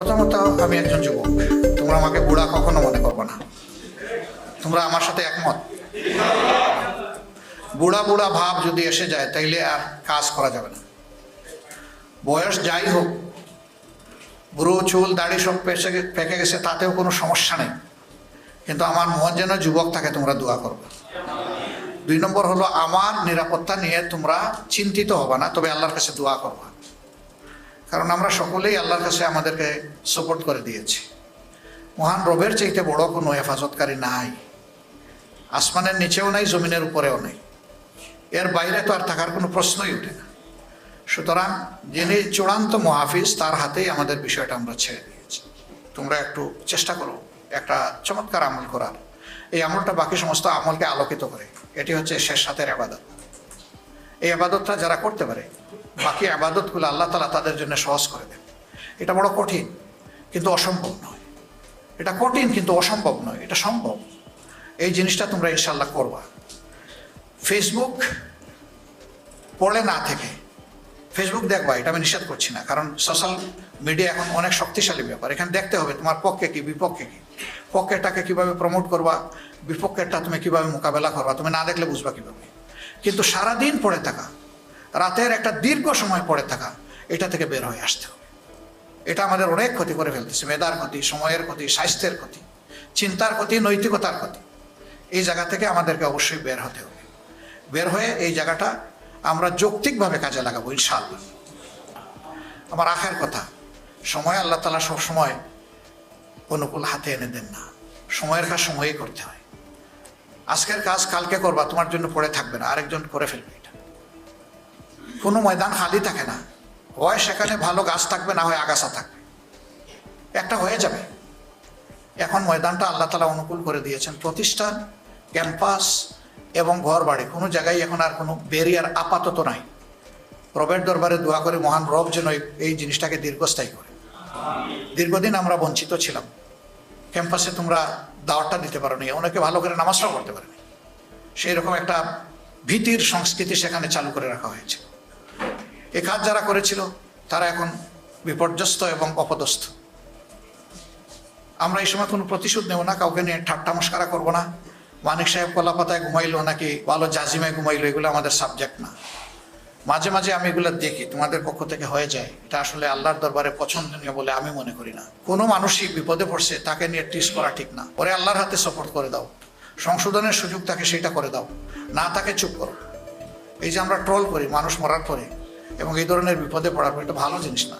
প্রথমত, আমি একজন যুবক। তোমরা আমাকে বুড়া কখনো মনে করবে না। তোমরা আমার সাথে একমত। বুড়া বুড়া ভাব যদি এসে যায়, তাইলে আর কাজ করা যাবে না। বয়স যাই হোক বুড়ো চুল, দাড়ি সব গে- পেকে গেছে, তাতেও কোনো সমস্যা নেই। কিন্তু আমার মন যেন যুবক থাকে তোমরা দোয়া করবে। দুই নম্বর হলো, আমার নিরাপত্তা নিয়ে তোমরা চিন্তিত হবে না, তবে আল্লাহর কাছে দোয়া করবা। কারণ আমরা সকলেই আল্লাহর কাছে আমাদেরকে সাপোর্ট করে দিয়েছি। মহান রবের চাইতে বড় কোনো হেফাজতকারী নাই। আসমানের নিচেও নাই, জমিনের উপরেও নেই। এর বাইরে তো আর থাকার কোনো প্রশ্নই ওঠে না। সুতরাং যিনি চূড়ান্ত মহাফিজ, তার হাতেই আমাদের বিষয়টা আমরা ছেড়ে দিয়েছি। তোমরা একটু চেষ্টা করো, একটা চমৎকার আমল করার। এই আমলটা বাকি সমস্ত আমলকে আলোকিত করে। এটি হচ্ছে শেষ সাথের আবাদত। এই আবাদতটা যারা করতে পারে বাকি আবাদতগুলো আল্লাহ তালা তাদের জন্য সহজ করে দেন। এটা বড় কঠিন, কিন্তু অসম্ভব নয়। এটা কঠিন, কিন্তু অসম্ভব নয়। এটা সম্ভব। এই জিনিসটা তোমরা ইনশাল্লাহ করবা। ফেসবুক পড়ে না থেকে ফেসবুক দেখবা, এটা আমি নিষেধ করছি না, কারণ সোশ্যাল মিডিয়া এখন অনেক শক্তিশালী ব্যাপার। এখানে দেখতে হবে তোমার পক্ষে কি, বিপক্ষে কি। পক্ষেরটাকে কীভাবে প্রমোট করবা, বিপক্ষেরটা তুমি কীভাবে মোকাবেলা করবা, তুমি না দেখলে বুঝবা কীভাবে। কিন্তু সারাদিন পড়ে থাকা রাতের একটা দীর্ঘ সময় পড়ে থাকা, এটা থেকে বের হয়ে আসতে হবে। এটা আমাদের অনেক ক্ষতি করে ফেলতেছে, মেধার ক্ষতি, সময়ের ক্ষতি, স্বাস্থ্যের ক্ষতি, চিন্তার ক্ষতি, নৈতিকতার ক্ষতি। এই জায়গা থেকে আমাদেরকে অবশ্যই বের হতে হবে। বের হয়ে এই জায়গাটা আমরা যৌক্তিকভাবে কাজে লাগাবো, ইনশাআল্লাহ। আমার আখের কথা, সময় আল্লাহ তালা সবসময় অনুকূল হাতে এনে দেন না। সময়ের কাজ সময়ই করতে হয়। আজকের কাজ কালকে করবা, তোমার জন্য পড়ে থাকবে না, আরেকজন করে ফেলবে। কোনো ময়দান খালি থাকে না। হয় সেখানে ভালো গাছ থাকবে, না হয় আগাছা থাকবে। একটা হয়ে যাবে। এখন ময়দানটা আল্লাহ তালা অনুকূল করে দিয়েছেন। প্রতিষ্ঠান ক্যাম্পাস এবং ঘর বাড়ি কোনো জায়গায় এখন আর কোনো ব্যারিয়ার আপাতত নাই। রবের দরবারে দোয়া করে মহান রব যেন এই- জিনিসটাকে দীর্ঘস্থায়ী করে। দীর্ঘদিন আমরা বঞ্চিত ছিলাম। ক্যাম্পাসে তোমরা দাওয়াতটা দিতে পারো নি অনেকে ভালো করে নামাজটাও করতে পারেনি। সেই রকম একটা ভীতির সংস্কৃতি সেখানে চালু করে রাখা হয়েছে। এ কাজ যারা করেছিল, তারা এখন বিপর্যস্ত এবং অপদস্থ। আমরা এই সময় কোনো প্রতিশোধ নেব না, কাউকে নিয়ে ঠাট্টা মস্কারা করব না। মানিক সাহেব কলাপাতায় ঘুমাইলো নাকি ভালো জাজিমায় ঘুমাইলো, এগুলো আমাদের সাবজেক্ট না। মাঝে মাঝে আমি এগুলো দেখি, তোমাদের পক্ষ থেকে হয়ে যায়। এটা আসলে আল্লাহর দরবারে পছন্দনীয় বলে আমি মনে করি না। কোনো মানুষই বিপদে পড়ছে, তাকে নিয়ে টিস করা ঠিক না। ওরে আল্লাহর হাতে সাপোর্ট করে দাও। সংশোধনের সুযোগ তাকে সেটা করে দাও। না তাকে চুপ করো। এই যে আমরা ট্রল করি, মানুষ মরার পরে এবং এই ধরনের বিপদে পড়ার একটা ভালো জিনিস না।